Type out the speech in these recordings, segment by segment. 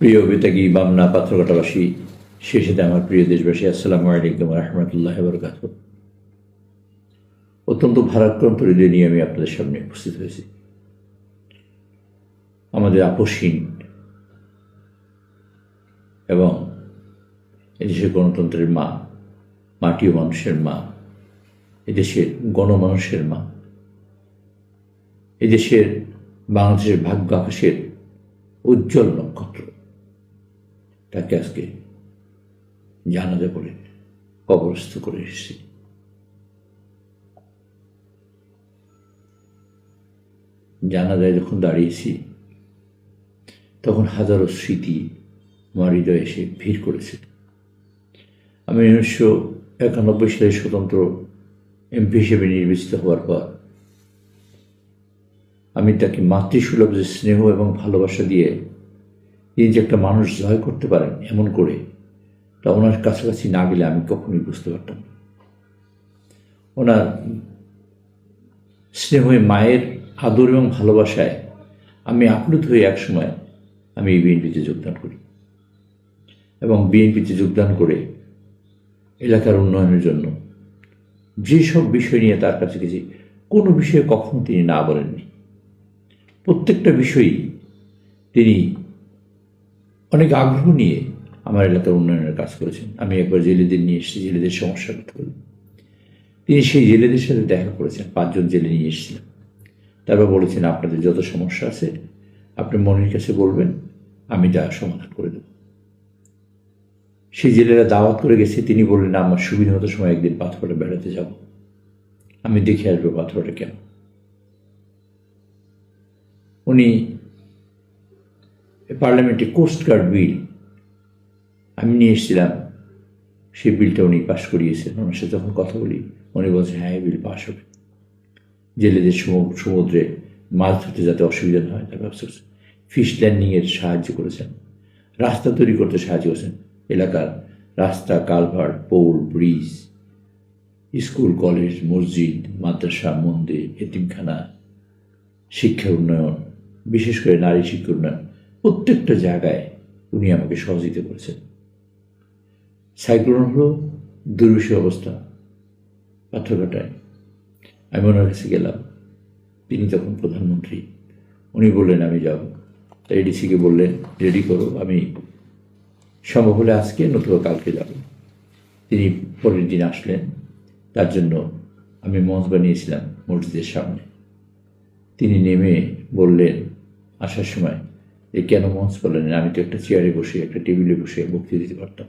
প্রিয় বেতাগি, বামনা পাথরঘাটাবাসী সেই সাথে আমার প্রিয় দেশবাসী, আসসালামু আলাইকুম রহমতুল্লাহ বরকাত অত্যন্ত ভারাক্রান্ত হৃদয় নিয়ে আমি আপনাদের সামনে উপস্থিত হয়েছি। আমাদের আপসহীন এবং এদেশের গণতন্ত্রের মা, মাটিও মানুষের মা, এদেশের গণমানুষের মা, এদেশের বাংলাদেশের ভাগ্য আকাশের উজ্জ্বল নক্ষত্র। তাকে আজকে জানাজা করে কবরস্থ করে এসেছি। জানাজায় যখন দাঁড়িয়েছি, তখন হাজারো স্মৃতি আমার হৃদয়ে এসে ভিড় করেছে। আমি উনিশশো একানব্বই সালে স্বতন্ত্র এমপি হিসেবে নির্বাচিত হওয়ার পর আমি তাকে মাতৃসুলভ যে স্নেহ এবং ভালোবাসা দিয়ে তিনি যে একটা মানুষ জয় করতে পারেন এমন করে, তা ওনার কাছাকাছি না গেলে আমি কখনোই বুঝতে পারতাম ওনার স্নেহে, মায়ের আদর এবং ভালোবাসায় আমি আপ্লুত হয়ে একসময় আমি এই বিএনপিতে যোগদান করি এবং বিএনপিতে যোগদান করে এলাকার উন্নয়নের জন্য যেসব বিষয় নিয়ে তার কাছে গেছি, কোনো বিষয়ে কখনো তিনি না বলেননি। প্রত্যেকটা বিষয়ই তিনি অনেক আগ্রহ নিয়ে আমার এলাকার উন্নয়নের কাজ করেছেন। আমি একবার জেলেদের নিয়ে এসেছি, জেলেদের সমস্যা কথা বলি তিনি সেই জেলেদের সাথে দেখা করেছেন, পাঁচজন জেলে নিয়ে এসেছিলেন তারপর বলেছেন, আপনাদের যত সমস্যা আছে, আপনি মনের কাছে বলবেন, আমি তা সমাধান করে দেব। সেই জেলেরা দাওয়াত করে গেছে। তিনি বললেন, আমার সুবিধা মতো সময় একদিন পাথরটা বেড়াতে যাব। আমি দেখে আসব পাথরটা কেন? উনি পার্লামেন্টে কোস্টগার্ড বিল। আমি নিয়ে এসেছিলাম। সেই বিলটা উনি পাশ করিয়েছেন। ওনার সাথে যখন কথা বলি, উনি বলছেন হ্যাঁ এই বিল পাশ হবে। জেলেদের সমুদ্রে মাছ ধরতে যাতে অসুবিধা না হয়, তার ব্যবস্থা করেছেন ফিশ ল্যান্ডিংয়ের সাহায্য করেছেন। রাস্তা তৈরি করতে সাহায্য করেছেন। এলাকার রাস্তা, culvert, pole, bridge, school, college, মসজিদ, মাদ্রাসা, মন্দির, এতিমখানা, শিক্ষা উন্নয়ন, বিশেষ করে নারী শিক্ষা উন্নয়ন। প্রত্যেকটা জায়গায় উনি আমাকে সহযোগিতা করেছেন। সাইক্লোন হলো দুর্বিষহ অবস্থা, পাথরঘাটায়। আমি ওনার কাছে গেলাম। তিনি তখন প্রধানমন্ত্রী। উনি বললেন, আমি যাব। তাই এডিসিকে বললেন, রেডি করো, আমি সম্ভব হলে আজকে নতুবা কালকে যাব। তিনি পরের দিন আসলেন। তার জন্য আমি মঞ্চ বানিয়েছিলাম মসজিদের সামনে। তিনি নেমে বললেন, আসার সময় যে কেন মঞ্চ করলেন আমি তো একটা চেয়ারে বসে, একটা টেবিলে বসে বক্তৃতা দিতে পারতাম।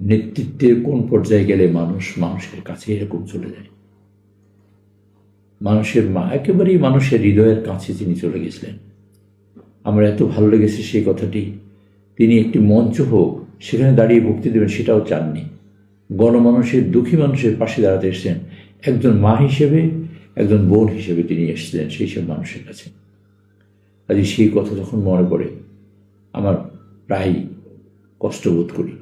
নেতৃত্বের কোন পর্যায়ে গেলে মানুষ মানুষের কাছে এরকম চলে যায়? মানুষের মা, একেবারেই মানুষের হৃদয়ের কাছে তিনি চলে গেছিলেন। আমার এত ভালো লেগেছে সেই কথাটি। তিনি একটি মঞ্চ হোক, সেখানে দাঁড়িয়ে বক্তৃতা দেবেন, সেটাও চাননি। গণমানুষের, দুঃখী মানুষের পাশে দাঁড়াতে এসেছেন একজন মা হিসেবে, একজন বোন হিসেবে তিনি এসেছিলেন সেই সব মানুষের কাছে। কাজে সেই কথা যখন মনে পড়ে, আমার প্রায় কষ্টবোধ করি।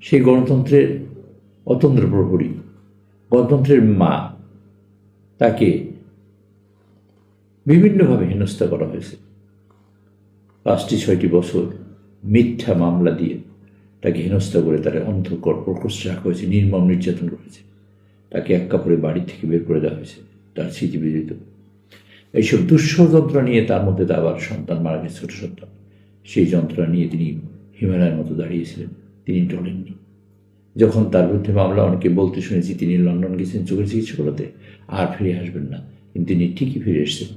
সেই গণতন্ত্রের অতন্ত্র প্রহরী, গণতন্ত্রের মা, তাকে বিভিন্নভাবে হেনস্থা করা হয়েছে। পাঁচটি, ছয়টি বছর মিথ্যা মামলা দিয়ে তাকে হেনস্থা করে তার অন্ধকর প্রকোষ্ঠে রাখা হয়েছে, নির্মম নির্যাতন করেছে। তাকে এক কাপড়ে বাড়ি থেকে বের করে দেওয়া হয়েছে, তার স্মৃতি বিজড়িত এইসব দুঃসহ যন্ত্রণা নিয়ে তার মধ্যে আবার সন্তান মারা গেছে ছোট সন্তান সেই যন্ত্রণা নিয়ে তিনি হিমালয়ের মতো দাঁড়িয়েছিলেন। তিনি টলেননি যখন তার বিরুদ্ধে মামলা অনেকে বলতে শুনেছি, তিনি লন্ডন গেছেন চোখের চিকিৎসা করাতে। আর ফিরে আসবেন না। কিন্তু তিনি ঠিকই ফিরে এসেছেন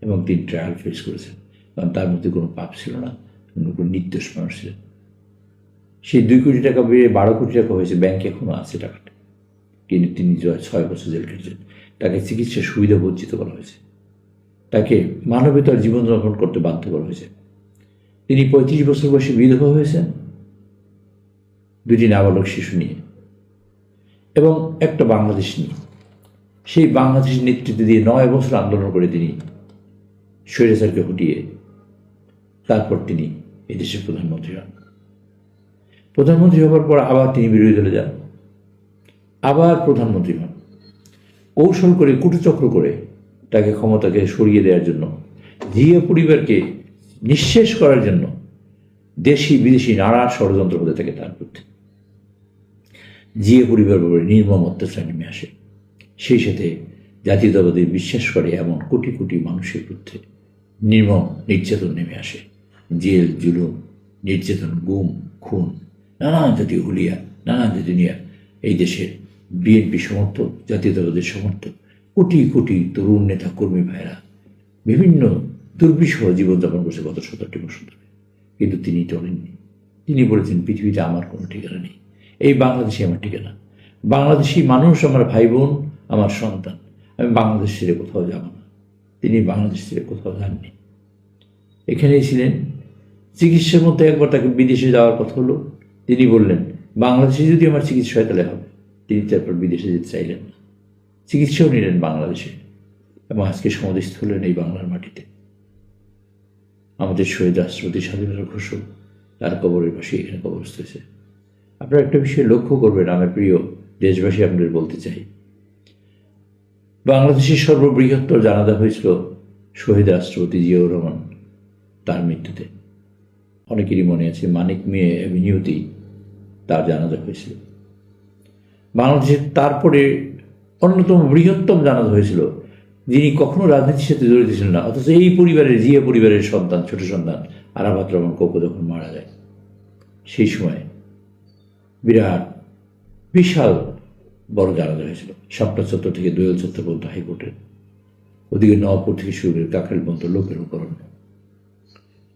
এবং তিনি ট্রায়াল ফেস করেছেন। কারণ তার মধ্যে কোনো পাপ ছিল না, কোনো নির্দোষ মানুষ ছিলেন। সেই দুই কোটি টাকা বেড়ে বারো কোটি টাকা হয়েছে ব্যাংকে এখনও আছে টাকাটা। কিন্তু তিনি ছয় বছর জেল খেটেছেন, তাকে চিকিৎসার সুবিধা বঞ্চিত করা হয়েছে। তাকে মানবতার জীবনযাপন করতে বাধ্য করা হয়েছে। তিনি পঁয়ত্রিশ বছর বয়সে বিধবা হয়েছেন, দুটি নাবালক শিশু নিয়ে। এবং একটা বাংলাদেশ নিয়ে। সেই বাংলাদেশ নেতৃত্ব দিয়ে নয় বছর আন্দোলন করে তিনি স্বৈরাচারকে হটিয়ে তারপর তিনি এদেশের প্রধানমন্ত্রী হন। প্রধানমন্ত্রী হবার পর আবার তিনি বিরোধী দলে যান। আবার প্রধানমন্ত্রী হন। কৌশল করে, কুটচক্র করে তাকে ক্ষমতাকে সরিয়ে দেওয়ার জন্য জিয়া পরিবারকে নিঃশেষ করার জন্য দেশি বিদেশি নানা ষড়যন্ত্র হতে থাকে তার বিরুদ্ধে। জিয়ে পরিবারের উপরে নির্মম অত্যাচার নেমে আসে। সেই সাথে জাতীয়তাবাদী বিশ্বাস করে এমন কোটি কোটি মানুষের বিরুদ্ধে নির্মম নির্যাতন নেমে আসে। জেল, জুলুম, নির্যাতন, গুম, খুন নানান জাতীয় হুলিয়া নানান জাতীয় নিয়ে এই দেশের বিএনপি সমর্থক জাতীয়তাবাদের সমর্থক কোটি কোটি তরুণ নেতা কর্মী ভাইরা বিভিন্ন দুর্বিষহ জীবনযাপন করছে গত সতেরোটি বছর ধরে। কিন্তু তিনি টলেননি। তিনি বলেছেন, পৃথিবীতে আমার কোনো ঠিকানা নেই। এই বাংলাদেশে আমার ঠিকানা। বাংলাদেশি মানুষ, আমার ভাই বোন আমার সন্তান। আমি বাংলাদেশ ছেড়ে কোথাও যাব না। তিনি বাংলাদেশ ছেড়ে কোথাও যাননি। এখানেই ছিলেন। চিকিৎসার মধ্যে একবার তাকে বিদেশে যাওয়ার কথা হলো। তিনি বললেন, বাংলাদেশে যদি আমার চিকিৎসা হয় তাহলে হবে। তিনি তারপর বিদেশে যেতে চাইলেন না। চিকিৎসাও নিলেন বাংলাদেশে এবং আজকে সমাধিস্থ হলেন এই বাংলার মাটিতে। আমাদের শহীদ রাষ্ট্রপতি স্বাধীনতা ঘোষক, তার কবরের পাশে এখানে কবরস্থ হয়েছে। আপনারা একটা বিষয় লক্ষ্য করবেন আমার প্রিয় দেশবাসী, আপনাদের বলতে চাই। বাংলাদেশের সর্ববৃহত্তর জানাজা হয়েছিল শহীদ রাষ্ট্রপতি জিয়াউর রহমান তার মৃত্যুতে। অনেকেরই মনে আছে মানিক মেয়ে অ্যাভিনিউতেই তার জানাজা হয়েছিল। বাংলাদেশের তারপরে অন্যতম বৃহত্তম জানাজা হয়েছিল, যিনি কখনো রাজনীতির সাথে জড়িত ছিলেন না, অথচ এই পরিবারের, জিয়া পরিবারের সন্তান, ছোট সন্তান, আরাফাত রহমান কোকো যখন মারা যায়। সেই সময় বিরাট, বিশাল বড় জানাজা হয়েছিল, সাপটা চত্বর থেকে দোয়েল চত্বর পর্যন্ত হাইকোর্টের, ওদিকে নওয়াপুর থেকে শুরু করে কাকরাইল পর্যন্ত লোকের উপকরণ।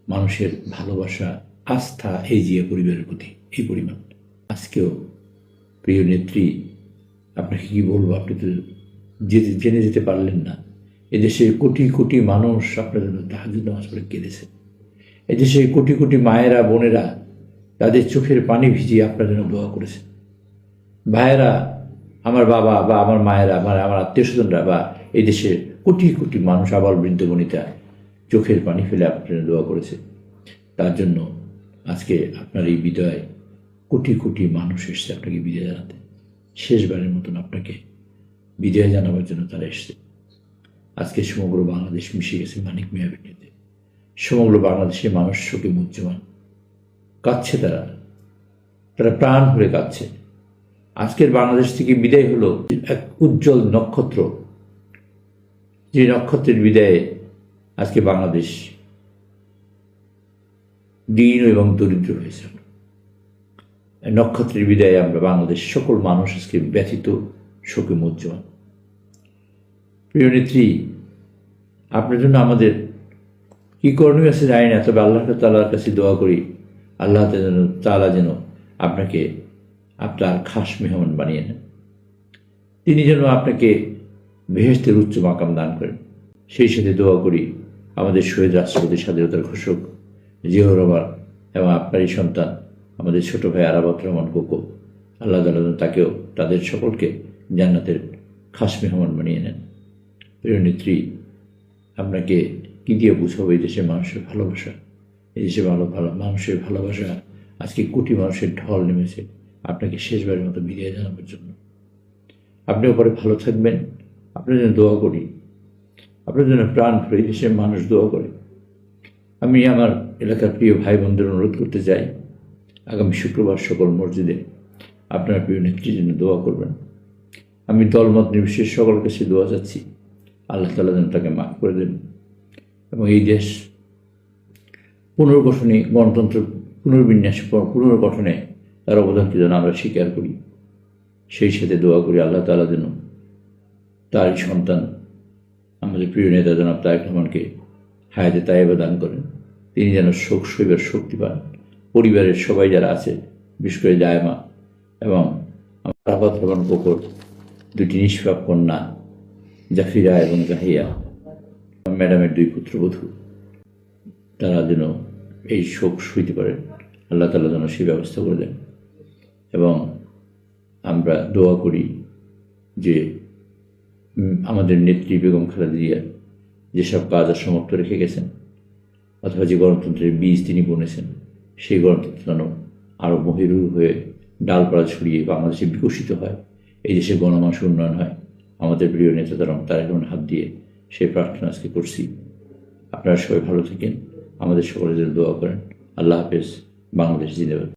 মানুষের ভালোবাসা, আস্থা এই জিয়া পরিবারের প্রতি এই পরিমাণ। আজকেও প্রিয় নেত্রী আপনাকে কি বলব? আপনি তো যেতে জেনে যেতে পারলেন না। এদেশের কোটি কোটি মানুষ আপনার জন্য তাহাজুদ নামাজ পড়ে কেঁদেছে। এদেশের কোটি কোটি মায়েরা, বোনেরা তাদের চোখের পানি ভিজিয়ে আপনার জন্য দোয়া করেছে। ভাইয়েরা, আমার বাবা বা আমার মায়েরা, আমার আমার আত্মীয় স্বজনরা বা এই দেশের কোটি কোটি মানুষ আবার বৃদ্ধ বনিতা চোখের পানি ফেলে আপনার জন্য দোয়া করেছে। তার জন্য আজকে আপনার এই বিদায় কোটি কোটি মানুষ এসছে আপনাকে বিদায় জানাতে। শেষবারের মতন আপনাকে বিদায় জানাবার জন্য তারা এসছে। আজকে সমগ্র বাংলাদেশ মিশে গেছে মানিক মিয়া ভিত্তিতে সমগ্র বাংলাদেশের মানুষ শোকে মুহ্যমান কাঁদছে তারা। তারা প্রাণ ভরে কাঁদছে। আজকের বাংলাদেশ থেকে বিদায় হলো এক উজ্জ্বল নক্ষত্র। যে নক্ষত্রের বিদায়ে আজকে বাংলাদেশ দীন এবং দরিদ্র হয়েছে। নক্ষত্রের বিদায়ে আমরা বাংলাদেশ সকল মানুষ আজকে ব্যথিত শোকে মুজ্জ্বল প্রিয় নেত্রী, আপনার জন্য আমাদের কি করণীয় আছে জানি না, তবে আল্লাহ তালার কাছে দোয়া করি, আল্লাহ যেন তালা যেন আপনাকে আপনার খাস মেহমান বানিয়ে নেন। তিনি যেন আপনাকে বেহেস্তের উচ্চ মাকাম দান করেন। সেই সাথে দোয়া করি আমাদের শহীদ রাষ্ট্রপতি স্বাধীনতার ঘোষক রহমান এবং আপনারই সন্তান আমাদের ছোট ভাই আরাবাত রহমান কোকো আল্লাহ তালা তাকেও তাদের সকলকে জান্নাতের খাস মেহমান বানিয়ে নেন। প্রিয় নেত্রী, আপনাকে কী দিয়ে বুঝাবো এই দেশের মানুষের ভালোবাসা? এই দেশে ভালো ভালো, মানুষের ভালোবাসা আজকে কোটি মানুষের ঢল নেমেছে। আপনাকে শেষবারের মতো বিদায় জানাবার জন্য। আপনি ওপরে ভালো থাকবেন। আপনার জন্য দোয়া করি। আপনার জন্য প্রাণ ভরে দেশের মানুষ দোয়া করে। আমি আমার এলাকার প্রিয় ভাই বোনদের অনুরোধ করতে চাই আগামী শুক্রবার সকল মসজিদে আপনার প্রিয় নেত্রীর জন্য দোয়া করবেন। আমি দলমত নির্বিশেষ সকল কাছে দোয়া চাচ্ছি। আল্লাহ তালা যেন তাকে মাফ করে দেন এবং এই দেশ পুনর্গঠনে গণতন্ত্র পুনর্বিন্যাস পুনর্গঠনে তার অবদানকে যেন আমরা স্বীকার করি, সেই সাথে দোয়া করি আল্লাহ তালা যেন তারই সন্তান আমাদের প্রিয় নেতা জনাব তারেক রহমানকে হায়াতে তাইবা দান করেন। তিনি যেন শোক, শৈবের শক্তি পান। পরিবারের সবাই যারা আছে, বিশেষ করে জায়মা এবং রাফাত রহমান কোকর দুটি নিষ্পাপ কন্যা, জাফিরা এবং জাহিয়া, ম্যাডামের দুই পুত্রবধূ, তারা যেন এই শোক সইতে পারেন। আল্লাহ তালা যেন সেই ব্যবস্থা করে দেন। এবং আমরা দোয়া করি যে আমাদের নেত্রী বেগম খালেদা যেসব কাজ আর সমাপ্ত রেখে গেছেন, অথবা যে গণতন্ত্রের বীজ তিনি বুনেছেন সেই গণতন্ত্র যেন আরও মহিরু হয়ে ডালপালা ছড়িয়ে বাংলাদেশে বিকশিত হয়। এই দেশে গণমাস উন্নয়ন হয়। আমাদের প্রিয় নেতা তারা তার এখন হাত দিয়ে সেই প্রার্থনা আজকে করছি। আপনারা সবাই ভালো থাকেন। আমাদের সকলের জন্য দোয়া করেন। আল্লাহ হাফেজ। বাংলাদেশ জিন্দাবাদ।